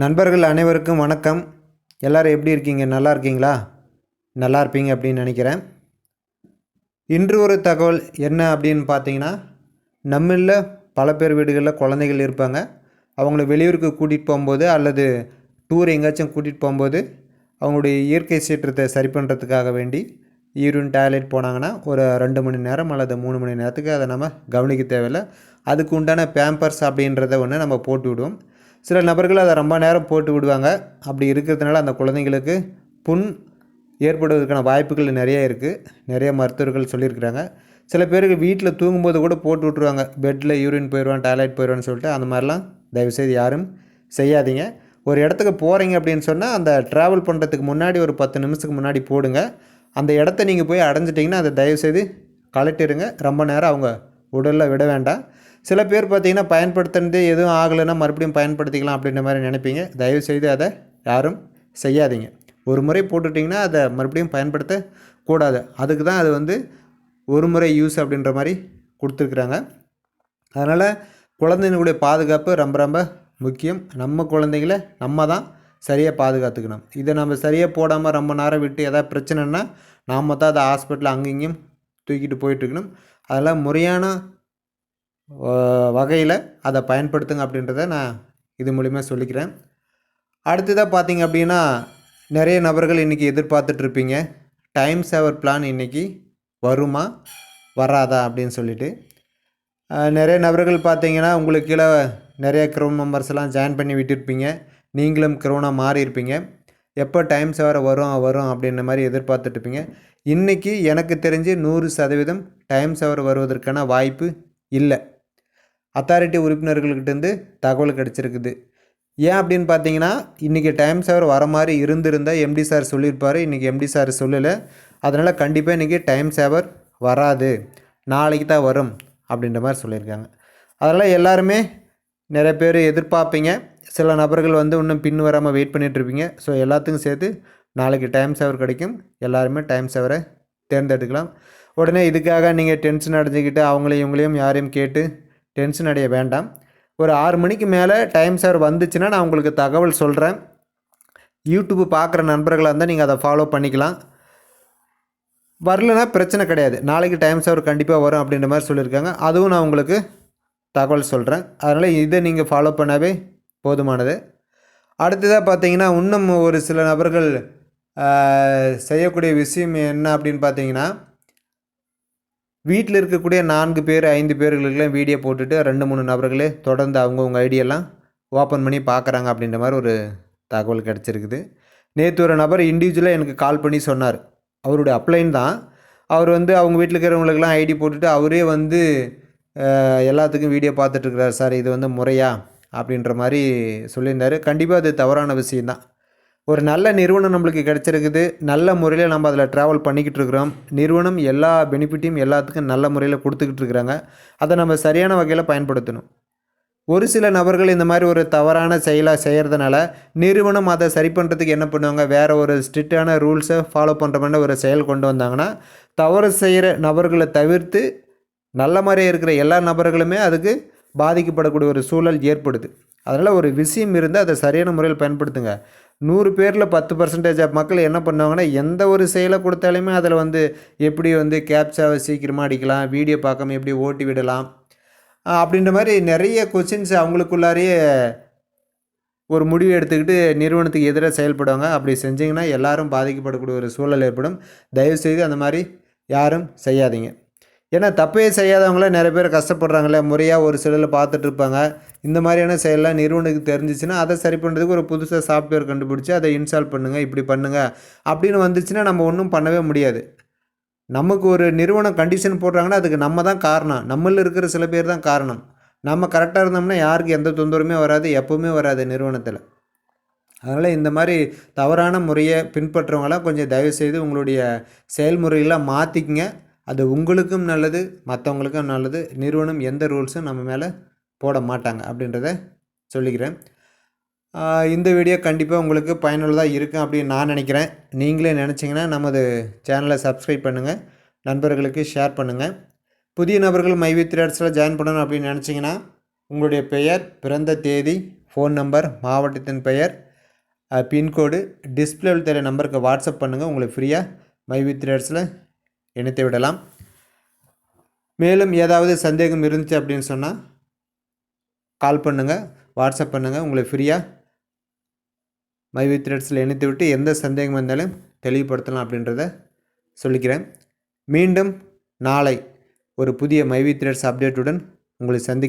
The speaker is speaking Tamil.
நண்பர்கள் அனைவருக்கும் வணக்கம். எல்லாரும் எப்படி இருக்கீங்க? நல்லா இருக்கீங்களா? நல்லா இருப்பீங்க அப்படின்னு நினைக்கிறேன். இன்று ஒரு தகவல் என்ன அப்படின்னு பார்த்தீங்கன்னா நம்மளில் பல பேர் வீடுகளில் குழந்தைகள் இருப்பாங்க. அவங்கள வெளியூருக்கு கூட்டிகிட்டு போகும்போது அல்லது டூர் எங்கேயாச்சும் கூட்டிகிட்டு போகும்போது அவங்களுடைய இயற்கை சீற்றத்தை சரி பண்ணுறதுக்காக வேண்டி யூரின் டாய்லெட் போனாங்கன்னா ஒரு ரெண்டு மணி நேரம் அல்லது மூணு மணி நேரத்துக்கு அதை நம்ம கவனிக்க தேவையில்லை. அதுக்கு உண்டான பேம்பர்ஸ் அப்படின்றத ஒன்று நம்ம போட்டு விடுவோம். சில நபர்கள் அதை ரொம்ப நேரம் போட்டு விடுவாங்க. அப்படி இருக்கிறதுனால அந்த குழந்தைங்களுக்கு புண் ஏற்படுவதற்கான வாய்ப்புகள் நிறைய இருக்குது நிறைய மருத்துவர்கள் சொல்லியிருக்கிறாங்க. சில பேருக்கு வீட்டில் தூங்கும்போது கூட போட்டு விட்ருவாங்க பெட்டில் யூரின் போயிடுவான் டாய்லெட் போயிடுவான்னு சொல்லிட்டு அந்த மாதிரிலாம் தயவுசெய்து யாரும் செய்யாதீங்க. ஒரு இடத்துக்கு போகிறீங்க அப்படின்னு சொன்னால் அந்த ட்ராவல் பண்ணுறதுக்கு முன்னாடி ஒரு பத்து நிமிஷத்துக்கு முன்னாடி போடுங்க. அந்த இடத்த நீங்கள் போய் அடைஞ்சிட்டிங்கன்னா அதை தயவுசெய்து கலட்டிடுங்க ரொம்ப நேரம் அவங்க உடலில் விட வேண்டாம். சில பேர் பார்த்தீங்கன்னா பயன்படுத்துனது எதுவும் ஆகலைன்னா மறுபடியும் பயன்படுத்திக்கலாம் அப்படின்ற மாதிரி நினைப்பீங்க. தயவுசெய்து அதை யாரும் செய்யாதீங்க. ஒரு முறை போட்டுட்டிங்கன்னா அதை மறுபடியும் பயன்படுத்த கூடாது. அதுக்கு தான் அது வந்து ஒரு முறை யூஸ் அப்படின்ற மாதிரி கொடுத்துருக்குறாங்க. அதனால் குழந்தைங்களுடைய பாதுகாப்பு ரொம்ப ரொம்ப முக்கியம். நம்ம குழந்தைங்கள நம்ம தான் சரியாக பாதுகாத்துக்கணும். இதை நம்ம சரியாக போடாமல் ரொம்ப நேரம் விட்டு எதாவது பிரச்சனைன்னா நாம் தான் அதை ஹாஸ்பிட்டலில் அங்கேயும் தூக்கிட்டு போயிட்டுருக்கணும் அதெல்லாம் முறையான வகையில் அதை பயன்படுத்துங்க அப்படின்றத நான் இது மூலிமா சொல்லிக்கிறேன். அடுத்ததாக பார்த்தீங்க அப்படின்னா நிறைய நபர்கள் இன்றைக்கி எதிர்பார்த்துட்ருப்பீங்க டைம் சேவர் பிளான் இன்றைக்கி வருமா வராதா அப்படின்னு சொல்லிட்டு. நிறைய நபர்கள் பார்த்தீங்கன்னா உங்களுக்கு கீழே நிறைய க்ரௌன் மெம்பர்ஸ் எல்லாம் ஜாயின் பண்ணி விட்டுருப்பீங்க. நீங்களும் க்ரௌனாக மாறியிருப்பீங்க. எப்போ டைம் சேவர் வரும் வரும் அப்படின்ற மாதிரி எதிர்பார்த்துட்ருப்பீங்க இன்றைக்கி எனக்கு தெரிஞ்சு நூறு சதவீதம் டைம் சேவர் வருவதற்கான வாய்ப்பு இல்லை. அத்தாரிட்டி உறுப்பினர்கள்கிட்டேருந்து தகவல் கிடச்சிருக்குது. ஏன் அப்படின்னு பார்த்தீங்கன்னா இன்றைக்கி டைம் சேவர் வர மாதிரி இருந்திருந்தால் எம்டி சார் சொல்லியிருப்பார். இன்றைக்கி எம்டி சார் சொல்லலை. அதனால் கண்டிப்பாக இன்றைக்கி டைம் சேவர் வராது. நாளைக்கு தான் வரும் அப்படின்ற மாதிரி சொல்லியிருக்காங்க. அதனால் எல்லாருமே நிறைய பேர் எதிர்பார்ப்பீங்க. சில நபர்கள் வந்து இன்னும் பின் வராமல் வெயிட் பண்ணிகிட்ருப்பீங்க ஸோ எல்லாத்துக்கும் சேர்த்து நாளைக்கு டைம் சேவர் கிடைக்கும். எல்லாருமே டைம் சேவரை தேர்ந்தெடுக்கலாம். உடனே இதுக்காக நீங்கள் டென்ஷன் அடைஞ்சிக்கிட்டு அவங்களையும் இவங்களையும் யாரையும் கேட்டு டென்ஷன் அடைய வேண்டாம். ஒரு ஆறு மணிக்கு மேலே டைம் சேவர் வந்துச்சுன்னா நான் உங்களுக்கு தகவல் சொல்கிறேன் யூடியூப் பார்க்குற நண்பர்களாக இருந்தால் நீங்கள் அதை ஃபாலோ பண்ணிக்கலாம். வரலனா பிரச்சனை கிடையாது. நாளைக்கு டைம் சேவர் கண்டிப்பாக வரும் அப்படின்ற மாதிரி சொல்லியிருக்காங்க. அதுவும் நான் உங்களுக்கு தகவல் சொல்கிறேன் அதனால் இதை நீங்கள் ஃபாலோ பண்ணாவே போதுமானது. அடுத்ததாக பார்த்தீங்கன்னா இன்னும் ஒரு சில நபர்கள் செய்யக்கூடிய விஷயம் என்ன அப்படின்னு பார்த்தீங்கன்னா வீட்டில் இருக்கக்கூடிய நான்கு பேர் ஐந்து பேர்களுக்கெல்லாம் வீடியோ போட்டுட்டு ரெண்டு மூணு நபர்களே தொடர்ந்து அவங்கவுங்க ஐடியெல்லாம் ஓப்பன் பண்ணி பார்க்குறாங்க அப்படின்ற மாதிரி ஒரு தகவல் கிடச்சிருக்குது. நேற்று ஒரு நபர் இண்டிவிஜுவலாக எனக்கு கால் பண்ணி சொன்னார். அவருடைய அப்ளைன் தான். அவர் வந்து அவங்க வீட்டில் இருக்கிறவங்களுக்கெல்லாம் ஐடி போட்டுட்டு அவரே வந்து எல்லாத்துக்கும் வீடியோ பார்த்துட்ருக்கிறார் சார் இது வந்து முறையாக அப்படின்ற மாதிரி சொல்லியிருந்தார். கண்டிப்பாக அது தவறான விஷயந்தான் ஒரு நல்ல நிறுவனம் நம்மளுக்கு கிடச்சிருக்குது. நல்ல முறையில் நம்ம அதில் ட்ராவல் பண்ணிக்கிட்டு இருக்கிறோம். நிறுவனம் எல்லா பெனிஃபிட்டையும் எல்லாத்துக்கும் நல்ல முறையில் கொடுத்துக்கிட்டு இருக்கிறாங்க. அதை நம்ம சரியான வகையில் பயன்படுத்தணும். ஒரு சில நபர்கள் இந்த மாதிரி ஒரு தவறான செயலாக செய்கிறதுனால நிறுவனம் அதை சரி பண்ணுறதுக்கு என்ன பண்ணுவாங்க? வேறு ஒரு ஸ்ட்ரிக்டான ரூல்ஸை ஃபாலோ பண்ணுற மாதிரி ஒரு செயல் கொண்டு வந்தாங்கன்னா தவறு செய்கிற நபர்களை தவிர்த்து நல்ல மாதிரியே இருக்கிற எல்லா நபர்களுமே அதுக்கு பாதிக்கப்படக்கூடிய ஒரு சூழல் ஏற்படுது. அதனால் ஒரு விஷயம் இருந்தால் அதை சரியான முறையில் பயன்படுத்துங்க. நூறு பேரில் பத்து பர்சன்டேஜ் ஆஃப் மக்கள் என்ன பண்ணுவாங்கன்னா எந்த ஒரு செயலை கொடுத்தாலுமே அதில் வந்து எப்படி வந்து கேப்சாவை சீக்கிரமாக அடிக்கலாம் வீடியோ பார்க்காம எப்படி ஓட்டி விடலாம் அப்படின்ற மாதிரி நிறைய கொஷின்ஸ் அவங்களுக்குள்ளாரையே ஒரு முடிவு எடுத்துக்கிட்டு நிறுவனத்துக்கு எதிராக செயல்படுவாங்க. அப்படி செஞ்சிங்கன்னா எல்லாரும் பாதிக்கப்படக்கூடிய ஒரு சூழல் ஏற்படும். தயவுசெய்து அந்த மாதிரி யாரும் செய்யாதீங்க. ஏன்னா தப்பே செய்யாதவங்கள நிறைய பேர் கஷ்டப்படுறாங்களே முறையாக ஒரு சிலரில் பார்த்துட்டு இருப்பாங்க இந்த மாதிரியான செயல்லாம் நிறுவனத்துக்கு தெரிஞ்சிச்சுன்னா அதை சரி பண்ணுறதுக்கு ஒரு புதுசாக சாஃப்ட்வேர் கண்டுபிடிச்சி அதை இன்ஸ்டால் பண்ணுங்கள் இப்படி பண்ணுங்கள் அப்படின்னு வந்துச்சுன்னா நம்ம ஒன்றும் பண்ணவே முடியாது. நமக்கு ஒரு நிறுவனம் கண்டிஷன் போடுறாங்கன்னா அதுக்கு நம்ம தான் காரணம். நம்மளில் இருக்கிற சில பேர் தான் காரணம். நம்ம கரெக்டாக இருந்தோம்னா யாருக்கு எந்த தொந்தரவுமே வராது எப்போவுமே வராது நிறுவனத்தில். அதனால் இந்த மாதிரி தவறான முறையை பின்பற்றுறவங்களாம் கொஞ்சம் தயவுசெய்து உங்களுடைய செயல்முறையெல்லாம் மாற்றிக்கங்க அது உங்களுக்கும் நல்லது மற்றவங்களுக்கும் நல்லது நிறுவனம் எந்த ரூல்ஸும் நம்ம மேலே போட மாட்டாங்க அப்படின்றத சொல்லிக்கிறேன். இந்த வீடியோ கண்டிப்பாக உங்களுக்கு பயனுள்ளதாக இருக்கும் அப்படின்னு நான் நினைக்கிறேன். நீங்களே நினச்சிங்கன்னா நமது சேனலை சப்ஸ்கிரைப் பண்ணுங்கள் நண்பர்களுக்கு ஷேர் பண்ணுங்கள் புதிய நபர்கள் மைவி த்ரேட்ஸில் ஜாயின் பண்ணணும் அப்படின்னு நினச்சிங்கன்னா உங்களுடைய பெயர் பிறந்த தேதி ஃபோன் நம்பர் மாவட்டத்தின் பெயர் பின்கோடு டிஸ்பிளேவில் தெரிய நம்பருக்கு வாட்ஸ்அப் பண்ணுங்கள் உங்களுக்கு ஃப்ரீயாக மை த்ரேட்ஸில் இணைத்து விடலாம். மேலும் ஏதாவது சந்தேகம் இருந்துச்சு அப்படின்னு சொன்னால் கால் பண்ணுங்கள் வாட்ஸ்அப் பண்ணுங்கள் உங்களை ஃப்ரீயாக மை வித் த்ரெட்ஸில் இணைத்து விட்டு எந்த சந்தேகம் வந்தாலும் தெளிவுபடுத்தலாம் அப்படின்றத சொல்லிக்கிறேன். மீண்டும் நாளை ஒரு புதிய மை வித் த்ரெட்ஸ் அப்டேட்டுடன் உங்களை சந்திக்க